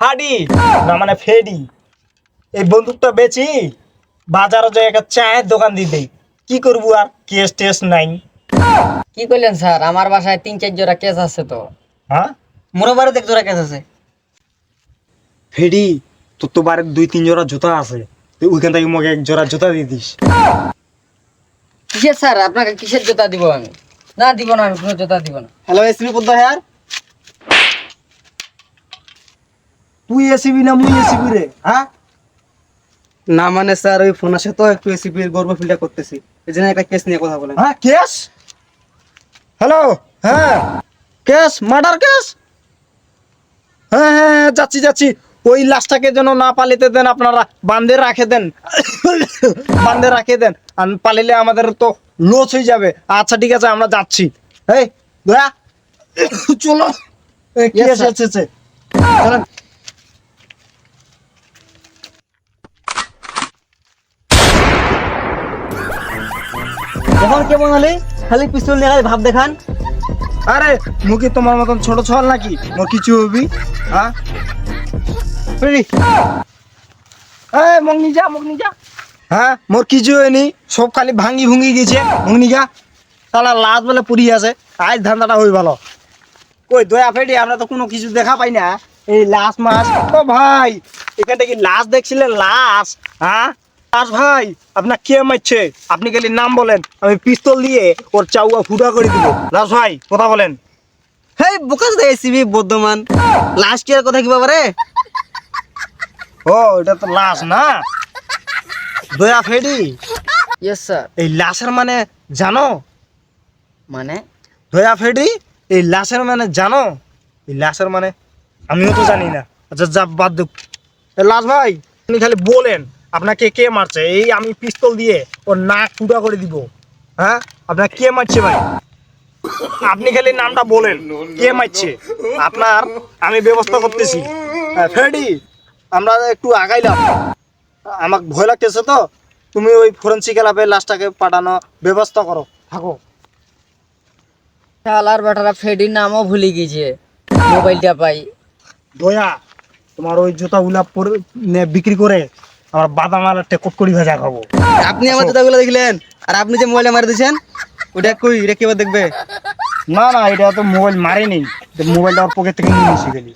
ফাডি। না মানে ফেডি। এই বন্দুকটা বেচি বাজারে যে একটা চায়ের দোকান দিয়ে দেই কি করব আর? কেস টেস নাই। কি করলেন স্যার? আমার বাসায় তিন চার জোড়া কেস আছে তো। হ্যাঁ? মোরো বাড়িতে এক জোড়া কেস আছে। ফেডি তোর তো বাড়ির দুই তিন জোড়া জুতা আছে। তুই ওইখান থেকে আমাকে এক জোড়া জুতা দিয়ে দিস। কিসের স্যার? আপনাকে কিসের জুতা দিব আমি? না দিব না আমি কোনো জুতা দিব না। হ্যালো এসপি পদ্মা হেয়ার তুই এসিবি না মুই এসিবি রে হ্যাঁ? না মানে স্যার ওই ফোন আসে তো একটু এসিপির গর্ব ফিলটা করতেছি। এই জন্য একটা কেস নিয়ে কথা বলেন। হ্যাঁ কেস হ্যালো হ্যাঁ। কেস মার্ডার কেস হ্যাঁ হ্যাঁ যাচ্ছি যাচ্ছি। ওই লাশটাকে যেন না পালিতে দেন আপনারা বান্ধে রাখে দেন। বান্ধে রাখে দেন। আর পালিলে আমাদের তো লস হয়ে যাবে। আচ্ছা ঠিক আছে আমরা যাচ্ছি। এই দয়া। চলো। কেস. এসেছে। চলেন। এখন কেমন হলে খালি পিস্তল নিয়ে খালি ভাব দেখান। আরে মুখে তোমার মতন ছোট ছল নাকি? মোর কিছু হবি? হ্যাঁ? এই মগনি যা মগনি যা হ্যাঁ মোর কিছু হয়নি। সব খালি ভাঙ্গি ভুঙ্গি গেছে। মগনি যা তাহলে লাশ বলে পুরি আছে। আজ ধান্দাটা হই ভালো। কই দয়া ফেডি আমরা তো কোনো কিছু দেখা পাই না। এই লাশ মাছ। ও ভাই এখানটা কি লাশ দেখছিলে? লাশ। হ্যাঁ? লাশ ভাই আপনার কে মারছে? আপনি খালি নাম বলেন আমি পিস্তল দিয়ে ওর চাউয়া ফুটা করে দিব। লাশ ভাই কথা বলেন। হেই বোকাস দে এসিবি বর্ধমান। লাস্ট ইয়ার কথা কি বাবা রে? ও এটা তো লাশ না? দয়া ফেডি। ইয়েস স্যার এই লাশের মানে জানো? মানে? দয়া ফেডি এই লাশের মানে জানো? এই লাশের মানে আমিও তো জানি না। আচ্ছা যা বাদ দে। লাশ ভাই আপনি খালি বলেন। আপনাকে কে মারছে? এই আমি পিস্তল দিয়ে ওর নাক ফুটা করে দিব। হ্যাঁ? আপনাকে কে মারছে ভাই? আপনি খালি নামটা বলেন কে মারছে? আপনার আমি ব্যবস্থা করতেছি। ফেডি আমরা একটু আগাইলাম। আমাকে ভয় লাগতেছে তো? তুমি ওই ফরেন্সিক ল্যাবে লাশটাকে পাঠানো ব্যবস্থা করো। থাকো। শালার বেটারা ফেডির নামও ভুলে গিয়েছে মোবাইলটা পাই। দয়া তোমার ওই জুতাগুলা পরে বিক্রি করে আমার বাদাম আর কুটকুড়ি ভাজা খাব। আপনি আমার জুতাগুলো দেখলেন আর আপনি যে মোবাইলে মারি দিয়েছেন ওটা কই? রে কেউ দেখবে? না না এটা তো মোবাইল মারেনি। মোবাইলটা ওর পকেট থেকে নিয়ে নিয়েছি গেলি।